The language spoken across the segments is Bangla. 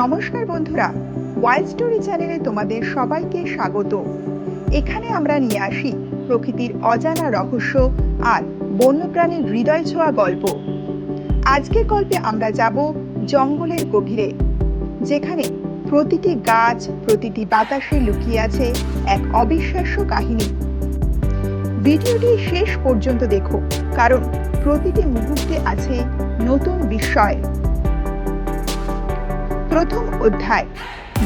নমস্কার বন্ধুরা ওয়াইল্ড স্টোরি চ্যানেলে তোমাদের সবাইকে স্বাগত। এখানে আমরা নিয়ে আসি প্রকৃতির অজানা রহস্য আর বন্যপ্রাণীর হৃদয় ছোঁয়া গল্প। আজকের গল্পে আমরা যাব জঙ্গলের গভীরে, যেখানে প্রতিটি গাছ, প্রতিটি বাতাসে লুকিয়ে আছে এক অবিশ্বাস্য কাহিনী। ভিডিওটি শেষ পর্যন্ত দেখো, কারণ প্রতিটি মুহূর্তে আছে নতুন বিস্ময়। প্রথম অধ্যায়,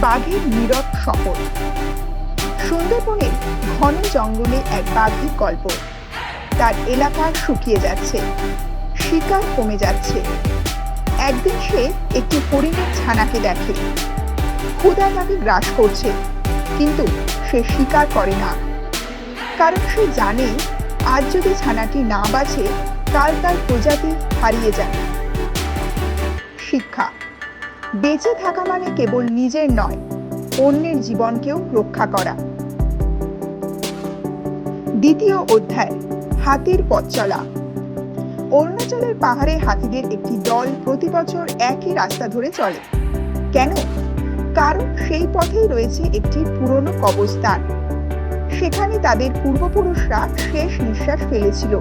বাঘের নীরব শহর। সুন্দরবনের ঘন জঙ্গলে এক বাঘের গল্প। তার এলাকা শুকিয়ে যাচ্ছে, শিকার কমে যাচ্ছে। একদিন সে একটি হরিণের ছানাকে দেখে। ক্ষুদা তাকে গ্রাস করছে, কিন্তু সে শিকার করে না। কারণ সে জানে, আজ যদি ছানাটি না বাঁচে, কাল তার প্রজাতি হারিয়ে যাবে। শিক্ষা বেঁচে থাকা মানে কেবল নিজের নয়, অন্যের জীবনকেও রক্ষা করা। দ্বিতীয় অধ্যায়, হাতির পথ চলা। অরুণাচলের পাহাড়ে হাতিদের একটি দল প্রতি বছর একই রাস্তা ধরে চলে। কেন? কারণ সেই পথেই রয়েছে একটি পুরনো কবরস্থান। সেখানে তাদের পূর্বপুরুষরা শেষ নিঃশ্বাস ফেলেছিল।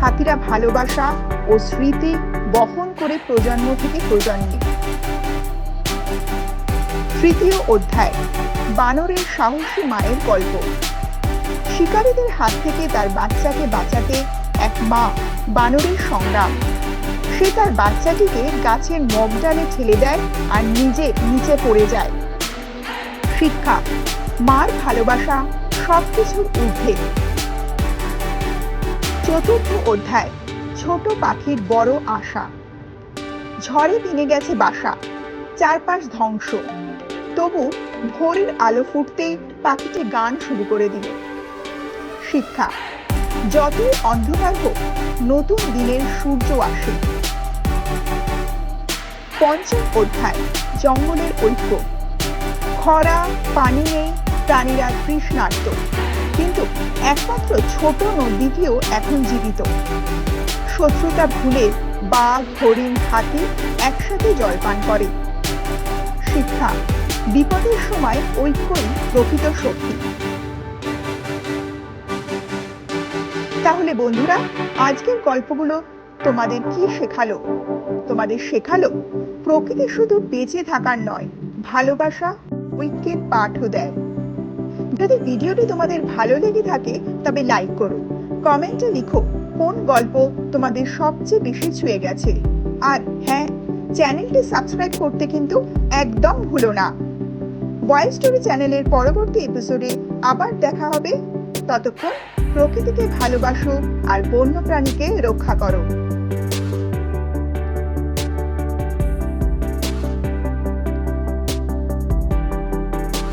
হাতিরা ভালোবাসা ও স্মৃতি বহন করে প্রজন্ম থেকে প্রজন্মে। তৃতীয় অধ্যায়, বানরের সাহসী মায়ের গল্প। শিকারীদের হাত থেকে তার বাচ্চাকে বাঁচাতে এক মা বানরের সংগ্রাম। সে তার বাচ্চাটিকে গাছের মগডালে ঠেলে দেয় আর নিজে নিচে পড়ে যায়। শিক্ষা, মার ভালোবাসা সবকিছুর ঊর্ধ্বে। চতুর্থ অধ্যায়, ছোট পাখির বড় আশা। ঝড়ে ভেঙে গেছে বাসা। চারপাশ ধ্বংস। তবু ভোরের আলো ফুটতেই পাখিটি গান শুরু করে দিল। শিক্ষা, যতই অন্ধকার হোক, নতুন দিনের সূর্য আসে। পঞ্চম অধ্যায়, জঙ্গলের ঐক্য। খরা, পানি নেই, প্রাণীরা তৃষ্ণার্ত। কিন্তু একমাত্র ছোট নদীটিও এখন জীবিত। শত্রুতা ভুলে বাঘ, হরিণ, হাতি একসাথে জলপান করে। শিক্ষা, বিপদের সময় ঐক্যই প্রকৃত শক্তি। তাহলে বন্ধুরা, আজকের গল্পগুলো তোমাদের কি শেখালো? তোমাদের শেখালো, প্রকৃতি শুধু বেঁচে থাকার নয়, ভালোবাসা ঐক্যের পাঠও দেয়। যদি ভিডিওটি তোমাদের ভালো লেগে থাকে, তবে লাইক করো, কমেন্টে লিখো কোন গল্প তোমাদের সবচেয়ে বেশি ছুঁয়ে গেছে। আর হ্যাঁ চ্যানেলটি সাবস্ক্রাইব করতে কিন্তু একদম ভুলো না। ভয়েস স্টোরি চ্যানেলের পরবর্তী এপিসোডে আবার দেখা হবে। ততক্ষণ প্রকৃতিকে ভালোবাসো আর বন্যপ্রাণীকে রক্ষা করো।